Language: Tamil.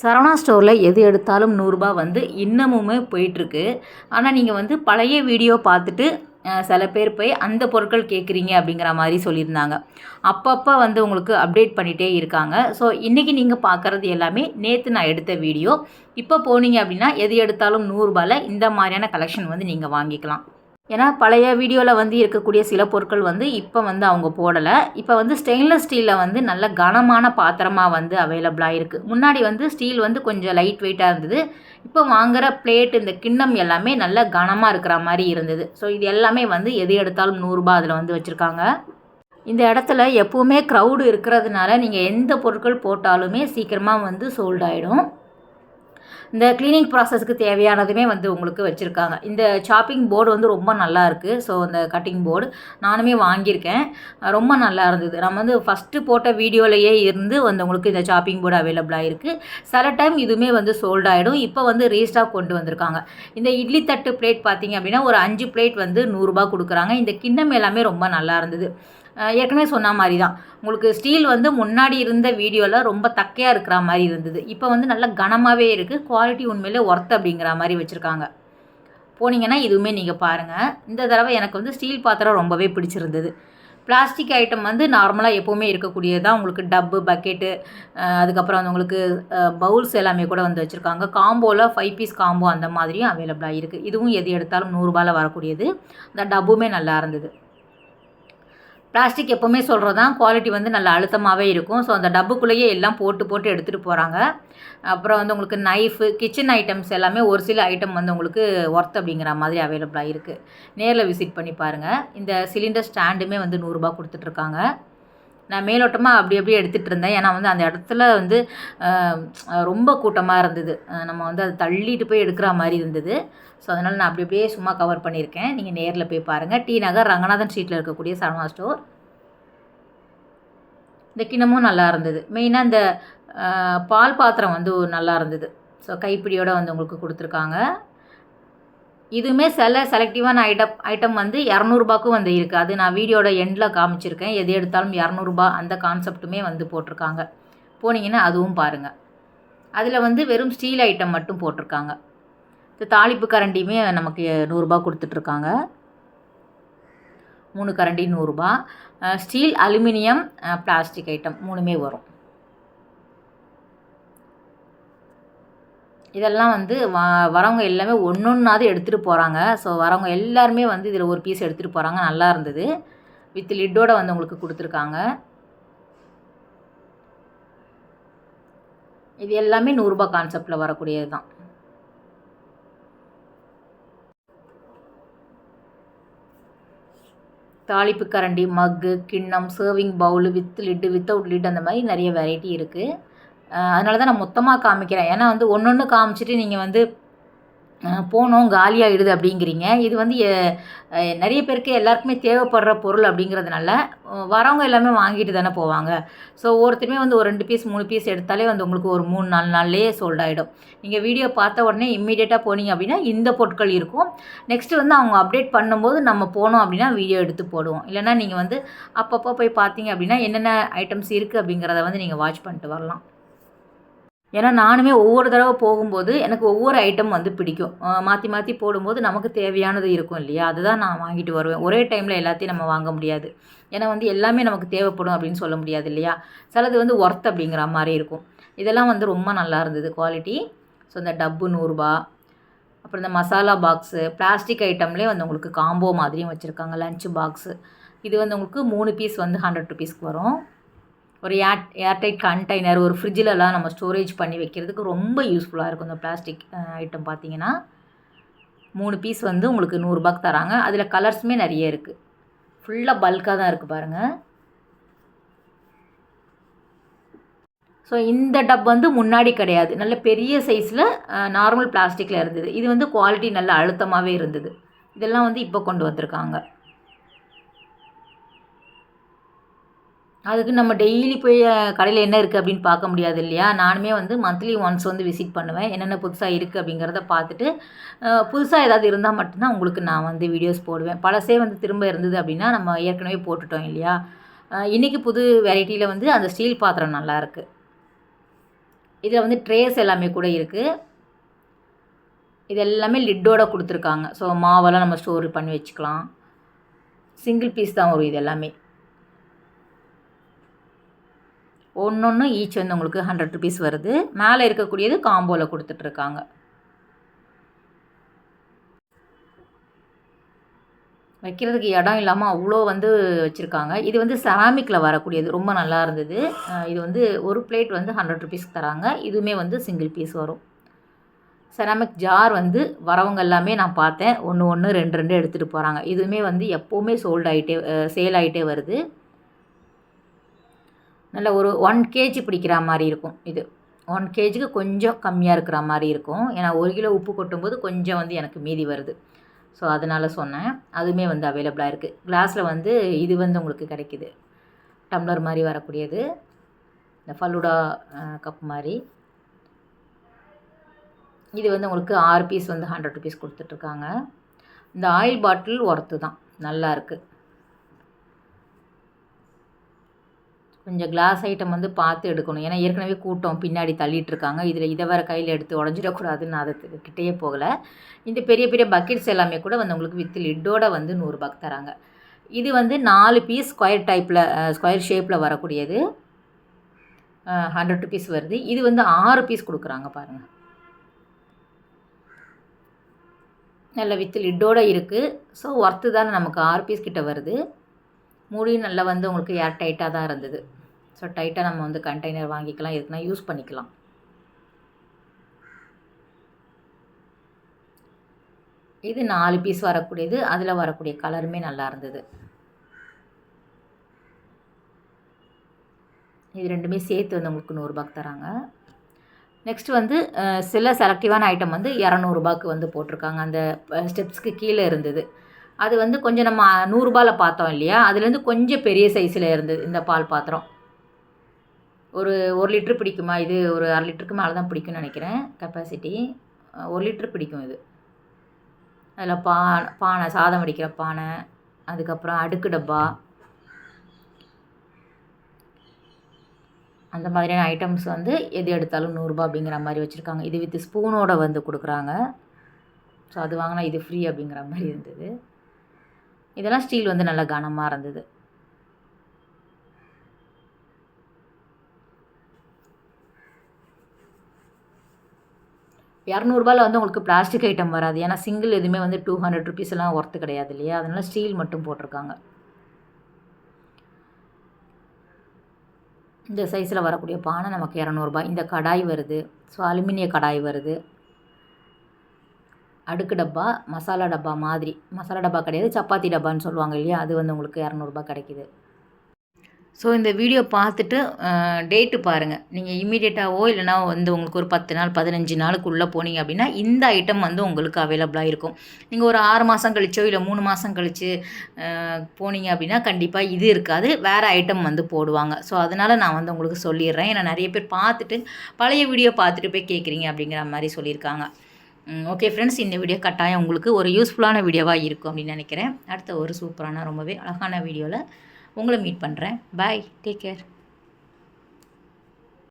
சரவணா ஸ்டோரில் எது எடுத்தாலும் நூறுரூபா வந்து இன்னமுமே போயிட்டுருக்கு. ஆனால் நீங்கள் வந்து பழைய வீடியோ பார்த்துட்டு சில பேர் போய் அந்த பொருட்கள் கேட்குறீங்க அப்படிங்கிற மாதிரி சொல்லியிருந்தாங்க. அப்பப்போ வந்து உங்களுக்கு அப்டேட் பண்ணிகிட்டே இருக்காங்க. ஸோ இன்றைக்கி நீங்கள் பார்க்குறது எல்லாமே நேற்று நான் எடுத்த வீடியோ. இப்போ போனீங்க அப்படின்னா எது எடுத்தாலும் நூறுரூபாவில் இந்த மாதிரியான கலெக்ஷன் வந்து நீங்கள் வாங்கிக்கலாம். ஏன்னா பழைய வீடியோவில் வந்து இருக்கக்கூடிய சில பொருட்கள் வந்து இப்போ வந்து அவங்க போடலை. இப்போ வந்து ஸ்டெயின்லெஸ் ஸ்டீலில் வந்து நல்ல கனமான பாத்திரமாக வந்து அவைலபிளாக இருக்குது முன்னாடி வந்து ஸ்டீல் வந்து கொஞ்சம் லைட் வெயிட்டாக இருந்தது. இப்போ வாங்குகிற பிளேட் இந்த கிண்ணம் எல்லாமே நல்ல கனமாக இருக்கிற மாதிரி இருந்தது. ஸோ இது எல்லாமே வந்து எது எடுத்தாலும் நூறுரூபா அதில் வந்து வச்சுருக்காங்க. இந்த இடத்துல எப்போவுமே க்ரௌடு இருக்கிறதுனால நீங்கள் எந்த பொருட்கள் போட்டாலுமே சீக்கிரமாக வந்து சோல்ட் ஆகிடும் இந்த க்ளீனிங் ப்ராசஸ்க்கு தேவையானதுமே வந்து உங்களுக்கு வச்சுருக்காங்க. இந்த சாப்பிங் போர்டு வந்து ரொம்ப நல்லா இருக்குது ஸோ இந்த கட்டிங் போர்டு நானுமே வாங்கியிருக்கேன். ரொம்ப நல்லா இருந்தது. நம்ம வந்து ஃபஸ்ட்டு போட்ட வீடியோலையே இருந்து வந்து உங்களுக்கு இந்த சாப்பிங் போர்டு அவைலபிளாக இருக்குது சில டைம் இதுவுமே வந்து சோல்ட் ஆகிடும் இப்போ வந்து ரீஸ்டாக் கொண்டு வந்திருக்காங்க. இந்த இட்லி தட்டு பிளேட் பார்த்தீங்க அப்படின்னா ஒரு அஞ்சு பிளேட் வந்து நூறுரூபா கொடுக்குறாங்க. இந்த கிண்ணம் எல்லாமே ரொம்ப நல்லா இருந்தது. ஏற்கனவே சொன்ன மாதிரி தான் உங்களுக்கு ஸ்டீல் வந்து முன்னாடி இருந்த வீடியோவில் ரொம்ப தக்கையாக இருக்கிற மாதிரி இருந்தது. இப்போ வந்து நல்லா கனமாகவே இருக்குது குவாலிட்டி உண்மையிலே ஒர்த் அப்படிங்கிற மாதிரி வச்சுருக்காங்க. போனீங்கன்னா இதுவுமே நீங்கள் பாருங்கள் இந்த தடவை எனக்கு வந்து ஸ்டீல் பாத்திரம் ரொம்பவே பிடிச்சிருந்தது. பிளாஸ்டிக் ஐட்டம் வந்து நார்மலாக எப்போவுமே இருக்கக்கூடியது தான். உங்களுக்கு டப்பு பக்கெட்டு அதுக்கப்புறம் வந்து உங்களுக்கு பவுல்ஸ் எல்லாமே கூட வந்து வச்சுருக்காங்க. காம்போவில் ஃபைவ் பீஸ் காம்போ அந்த மாதிரியும் அவைலபிளாக இருக்குது இதுவும் எது எடுத்தாலும் நூறுரூபாவில் வரக்கூடியது. இந்த டப்புமே நல்லா இருந்தது. பிளாஸ்டிக் எப்போவுமே சொல்கிறது தான் குவாலிட்டி வந்து நல்ல அழுத்தமாகவே இருக்கும். ஸோ அந்த டப்புக்குள்ளேயே எல்லாம் போட்டு போட்டு எடுத்துகிட்டு போகிறாங்க அப்புறம் வந்து உங்களுக்கு நைஃபு கிச்சன் ஐட்டம்ஸ் எல்லாமே ஒரு சில ஐட்டம் வந்து உங்களுக்கு ஒர்த் அப்படிங்கிற மாதிரி அவைலபிளாக இருக்குது நேரில் விசிட் பண்ணி பாருங்கள் இந்த சிலிண்டர் ஸ்டாண்டுமே வந்து நூறுரூபா கொடுத்துட்ருக்காங்க நான் மேலோட்டமாக அப்படி அப்படியே எடுத்துகிட்டு இருந்தேன். ஏன்னா வந்து அந்த இடத்துல வந்து ரொம்ப கூட்டமாக இருந்தது. நம்ம வந்து அதை தள்ளிட்டு போய் எடுக்கிற மாதிரி இருந்தது. ஸோ அதனால் நான் அப்படி அப்படியே சும்மா கவர் பண்ணியிருக்கேன். நீங்கள் நேரில் போய் பாருங்கள் டி நகர் ரங்கநாதன் ஸ்ட்ரீட்டில் இருக்கக்கூடிய சரவணா ஸ்டோர் இந்த கிணமும் நல்லா இருந்தது. மெயினாக இந்த பால் பாத்திரம் வந்து நல்லா இருந்தது. ஸோ கைப்பிடியோடு வந்து உங்களுக்கு கொடுத்துருக்காங்க. இதுவுமே சில செலக்டிவான ஐட்டம் ஐட்டம் வந்து இரநூறுபாக்கும் வந்து இருக்குது அது நான் வீடியோட எண்டில் காமிச்சிருக்கேன். எது எடுத்தாலும் இரநூறுபா அந்த கான்செப்ட்டுமே வந்து போட்டிருக்காங்க. போனீங்கன்னா அதுவும் பாருங்கள் அதில் வந்து வெறும் ஸ்டீல் ஐட்டம் மட்டும் போட்டிருக்காங்க. இந்த தாளிப்பு கரண்டியுமே நமக்கு நூறுரூபா கொடுத்துட்ருக்காங்க. மூணு கரண்டி நூறுரூபா ஸ்டீல் அலுமினியம் பிளாஸ்டிக் ஐட்டம் மூணுமே வரும். இதெல்லாம் வந்து வ வரவங்க எல்லாமே ஒன்று ஒன்றாவது எடுத்துகிட்டு போகிறாங்க ஸோ வரவங்க எல்லாருமே வந்து இதில் ஒரு பீஸ் எடுத்துகிட்டு போகிறாங்க நல்லா இருந்தது. வித் லிட்டோட வந்து உங்களுக்கு கொடுத்துருக்காங்க. இது எல்லாமே நூறுரூபா கான்செப்டில் வரக்கூடியது தான். தாளிப்பு கரண்டி மக்கு கிண்ணம் serving bowl with lid without lid அந்த மாதிரி நிறைய வெரைட்டி இருக்குது அதனால தான் நான் மொத்தமாக காமிக்கிறேன். ஏன்னா வந்து ஒன்று ஒன்று காமிச்சிட்டு நீங்கள் வந்து போனோம் காலியாகிடுது அப்படிங்கிறீங்க. இது வந்து நிறைய பேருக்கு எல்லாருக்குமே தேவைப்படுற பொருள் அப்படிங்கிறதுனால வரவங்க எல்லாமே வாங்கிட்டு தானே போவாங்க. ஸோ ஒவ்வொருத்தருமே வந்து ஒரு ரெண்டு பீஸ் மூணு பீஸ் எடுத்தாலே வந்து உங்களுக்கு ஒரு மூணு நாலு நாள்லேயே சோல்ட் ஆகிடும் நீங்கள் வீடியோ பார்த்த உடனே இம்மிடியேட்டாக போனீங்க அப்படின்னா இந்த பொருட்கள் இருக்கும். நெக்ஸ்ட்டு வந்து அவங்க அப்டேட் பண்ணும்போது நம்ம போனோம் அப்படின்னா வீடியோ எடுத்து போடுவோம். இல்லைன்னா நீங்கள் வந்து அப்பப்போ போய் பார்த்தீங்க அப்படின்னா என்னென்ன ஐட்டம்ஸ் இருக்குது அப்படிங்கிறத வந்து நீங்கள் வாட்ச் பண்ணிட்டு வரலாம். ஏன்னா நானுமே ஒவ்வொரு தடவை போகும்போது எனக்கு ஒவ்வொரு ஐட்டம் வந்து பிடிக்கும். மாற்றி மாற்றி போடும்போது நமக்கு தேவையானது இருக்கும் இல்லையா? அதுதான் நான் வாங்கிட்டு வருவேன். ஒரே டைமில் எல்லாத்தையும் நம்ம வாங்க முடியாது. ஏன்னா வந்து எல்லாமே நமக்கு தேவைப்படும் அப்படின்னு சொல்ல முடியாது இல்லையா? சிலது வந்து ஒர்த் அப்படிங்கிற மாதிரி இருக்கும். இதெல்லாம் வந்து ரொம்ப நல்லா இருந்தது குவாலிட்டி ஸோ இந்த டப்பு நூறுரூபா அப்புறம் இந்த மசாலா பாக்ஸு பிளாஸ்டிக் ஐட்டம்லேயே வந்து உங்களுக்கு காம்போ மாதிரியும் வச்சுருக்காங்க. லஞ்ச் பாக்ஸு இது வந்து உங்களுக்கு மூணு பீஸ் வந்து ஹண்ட்ரட் ருபீஸ்க்கு வரும். ஒரு ஏர் ஏர்டைட் கண்டெய்னர் ஒரு ஃப்ரிட்ஜிலலாம் நம்ம ஸ்டோரேஜ் பண்ணி வைக்கிறதுக்கு ரொம்ப யூஸ்ஃபுல்லாக இருக்கும் இந்த பிளாஸ்டிக் ஐட்டம் பார்த்தீங்கன்னா மூணு பீஸ் வந்து உங்களுக்கு நூறுரூபாக்கு தராங்க. அதில் கலர்ஸுமே நிறைய இருக்குது ஃபுல்லாக பல்காக தான் இருக்குது பாருங்கள் ஸோ இந்த டப் வந்து முன்னாடி கிடையாது. நல்ல பெரிய சைஸில் நார்மல் பிளாஸ்டிக்கில் இருந்தது. இது வந்து குவாலிட்டி நல்ல அழுத்தமாகவே இருந்தது. இதெல்லாம் வந்து இப்போ கொண்டு வந்திருக்காங்க. அதுக்கு நம்ம டெய்லி போய் கடையில் என்ன இருக்குது அப்படின்னு பார்க்க முடியாது இல்லையா? நானுமே வந்து மந்த்லி ஒன்ஸ் வந்து விசிட் பண்ணுவேன். என்னென்ன புதுசாக இருக்குது அப்படிங்கிறத பார்த்துட்டு புதுசாக ஏதாவது இருந்தால் மட்டும்தான் உங்களுக்கு நான் வந்து வீடியோஸ் போடுவேன். பழசே வந்து திரும்ப இருந்தது அப்படின்னா நம்ம ஏற்கனவே போட்டுட்டோம் இல்லையா? இன்றைக்கி புது வெரைட்டியில் வந்து அந்த ஸ்டீல் பாத்திரம் நல்லா இருக்குது இதில் வந்து ட்ரேஸ் எல்லாமே கூட இருக்குது இது எல்லாமே லிட்டோட கொடுத்துருக்காங்க. ஸோ மாவெல்லாம் நம்ம ஸ்டோர் பண்ணி வச்சுக்கலாம். சிங்கிள் பீஸ் தான் வரும் இது எல்லாமே. ஒன்று ஒன்று ஈச் வந்து உங்களுக்கு ஹண்ட்ரட் ருபீஸ் வருது. மேலே இருக்கக்கூடியது காம்போவில் கொடுத்துட்ருக்காங்க. வைக்கிறதுக்கு இடம் இல்லாமல் அவ்வளோ வந்து வச்சுருக்காங்க. இது வந்து செராமிக்கில் வரக்கூடியது. ரொம்ப நல்லா இருந்தது. இது வந்து ஒரு பிளேட் வந்து ஹண்ட்ரட் ருபீஸ்க்கு தராங்க. இதுவுமே வந்து சிங்கிள் பீஸ் வரும். செராமிக் ஜார் வந்து வரவங்க எல்லாமே நான் பார்த்தேன். ஒன்று ஒன்று ரெண்டு ரெண்டு எடுத்துகிட்டு போகிறாங்க இதுவுமே வந்து எப்போவுமே சோல்டு ஆகிட்டே சேல் ஆகிட்டே வருது. நல்ல ஒரு ஒன் கேஜி பிடிக்கிற மாதிரி இருக்கும் இது. ஒன் கேஜிக்கு கொஞ்சம் கம்மியாக இருக்கிற மாதிரி இருக்கும். ஏன்னா ஒரு கிலோ உப்பு கொட்டும்போது கொஞ்சம் வந்து எனக்கு மீதி வருது. ஸோ அதனால் சொன்னேன். அதுவுமே வந்து அவைலபிளாக இருக்குது கிளாஸில் வந்து இது வந்து உங்களுக்கு கிடைக்குது. டம்ளர் மாதிரி வரக்கூடியது. இந்த ஃபலூடா கப் மாதிரி. இது வந்து உங்களுக்கு ஆறு பீஸ் வந்து ஹண்ட்ரட் ருபீஸ் கொடுத்துட்ருக்காங்க இந்த ஆயில் பாட்டில் ஒர்த்து தான் நல்லா இருக்குது கொஞ்சம் கிளாஸ் ஐட்டம் வந்து பார்த்து எடுக்கணும். ஏன்னா ஏற்கனவே கூட்டம் பின்னாடி தள்ளிட்டு இருக்காங்க இதில் இதை வேறு கையில் எடுத்து உடஞ்சிடக்கூடாதுன்னு நான் அதை கிட்டேயே போகலை. இந்த பெரிய பெரிய பக்கெட்ஸ் எல்லாமே கூட வந்து உங்களுக்கு வித் லிட்டோட வந்து நூறுரூபாக்கு தராங்க. இது வந்து நாலு பீஸ் ஸ்கொயர் டைப்பில் ஸ்கொயர் ஷேப்பில் வரக்கூடியது. ஹண்ட்ரட் ருபீஸ் வருது. இது வந்து ஆறு பீஸ் கொடுக்குறாங்க பாருங்கள் நல்ல வித் லிட்டோட இருக்குது ஸோ ஒர்த்து தானே நமக்கு ஆறு பீஸ் கிட்ட வருது. மூடியும் நல்லா வந்து உங்களுக்கு ஏர் டைட்டாக தான் இருந்தது. ஸோ டைட்டாக நம்ம வந்து கண்டெய்னர் வாங்கிக்கலாம். எதுக்குன்னா யூஸ் பண்ணிக்கலாம். இது நாலு பீஸ் வரக்கூடியது. அதில் வரக்கூடிய கலருமே நல்லா இருந்தது. இது ரெண்டுமே சேர்த்து வந்து உங்களுக்கு நூறுரூபாய்க்கு தராங்க. நெக்ஸ்ட் வந்து சில செலக்டிவான ஐட்டம் வந்து இரநூறுபாய்க்கு வந்து போட்டிருக்காங்க. அந்த ஸ்டெப்ஸ்க்கு கீழே இருந்தது. அது வந்து கொஞ்சம் நம்ம நூறுரூபாவில் பார்த்தோம் இல்லையா? அதுலேருந்து கொஞ்சம் பெரிய சைஸில் இருந்தது இந்த பால் பாத்திரம். ஒரு ஒரு லிட்ரு பிடிக்குமா? இது ஒரு அரை லிட்டருக்கு மேலே தான் பிடிக்கும்னு நினைக்கிறேன். கெப்பாசிட்டி ஒரு லிட்ரு பிடிக்கும் இது. அதில் பா பானை சாதம் வடிக்கிற பானை அதுக்கப்புறம் அடுக்கு டப்பா. அந்த மாதிரியான ஐட்டம்ஸ் வந்து எது எடுத்தாலும் நூறுரூபா அப்படிங்கிற மாதிரி வச்சுருக்காங்க. இது வித் ஸ்பூனோட வந்து கொடுக்குறாங்க. ஸோ அது வாங்கினா இது ஃப்ரீ அப்படிங்கிற மாதிரி இருந்தது. இதெல்லாம் ஸ்டீல் வந்து நல்லா கனமாக இருந்தது. இரநூறுபால வந்து உங்களுக்கு பிளாஸ்டிக் ஐட்டம் வராது. ஏன்னா சிங்கிள் எதுவுமே வந்து டூ ஹண்ட்ரட் ருபீஸ் எல்லாம் ஒர்த்து கிடையாது இல்லையா? அதனால ஸ்டீல் மட்டும் போட்டிருக்காங்க. இந்த சைஸில் வரக்கூடிய பானை நமக்கு இரநூறுபா. இந்த கடாய் வருது. ஸோ அலுமினிய கடாய் வருது. அடுக்கு டப்பா மசாலா டப்பா மாதிரி. மசாலா டப்பா கிடையாது சப்பாத்தி டப்பான்னு சொல்லுவாங்க இல்லையா? அது வந்து உங்களுக்கு இரநூறுபா கிடைக்குது. ஸோ இந்த வீடியோ பார்த்துட்டு டேட்டு பாருங்கள் நீங்கள் இமீடியட்டாவோ இல்லைனா வந்து உங்களுக்கு ஒரு பத்து நாள் பதினஞ்சு நாளுக்குள்ளே போனீங்க அப்படின்னா இந்த ஐட்டம் வந்து உங்களுக்கு அவைலபிளாக இருக்கும். நீங்கள் ஒரு ஆறு மாதம் கழிச்சோ இல்லை மூணு மாதம் கழிச்சு போனீங்க அப்படின்னா கண்டிப்பாக இது இருக்காது. வேறு ஐட்டம் வந்து போடுவாங்க. ஸோ அதனால் நான் வந்து உங்களுக்கு சொல்லிடுறேன். ஏன்னா நிறைய பேர் பார்த்துட்டு பழைய வீடியோ பார்த்துட்டு போய் கேட்குறீங்க அப்படிங்கிற மாதிரி சொல்லியிருக்காங்க. ஓகே ஃப்ரெண்ட்ஸ் இந்த வீடியோ கட்டாயம் உங்களுக்கு ஒரு யூஸ்ஃபுல்லான வீடியோவாக இருக்கும் அப்படின்னு நினைக்கிறேன். அடுத்த ஒரு சூப்பரான ரொம்பவே அழகான வீடியோவில் உங்களை மீட் பண்ணுறேன் பாய் டேக் கேர்